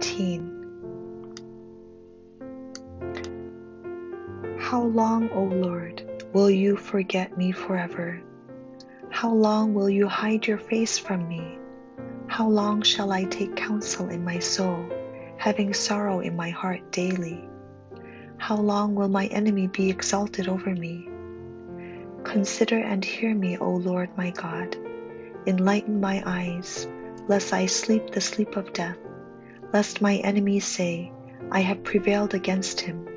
19 How long, O Lord, will you forget me forever? How long will you hide your face from me? How long shall I take counsel in my soul, having sorrow in my heart daily? How long will my enemy be exalted over me? Consider and hear me, O Lord my God. Enlighten my eyes, lest I sleep the sleep of death, lest my enemies say, I have prevailed against him,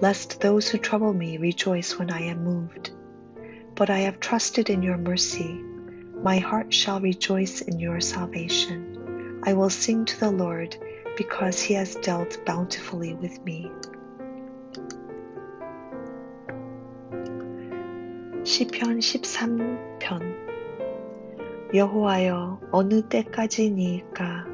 lest those who trouble me rejoice when I am moved. But I have trusted in your mercy. My heart shall rejoice in your salvation. I will sing to the Lord because he has dealt bountifully with me. 시편 13편 여호와여 어느 때까지니까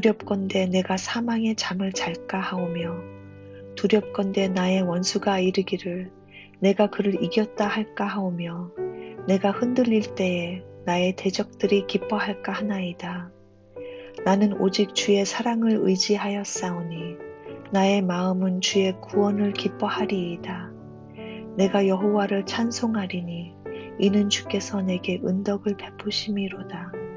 두렵건대 내가 사망의 잠을 잘까 하오며 두렵건대 나의 원수가 이르기를 내가 그를 이겼다 할까 하오며 내가 흔들릴 때에 나의 대적들이 기뻐할까 하나이다. 나는 오직 주의 사랑을 의지하였사오니 나의 마음은 주의 구원을 기뻐하리이다. 내가 여호와를 찬송하리니 이는 주께서 내게 은덕을 베푸심이로다.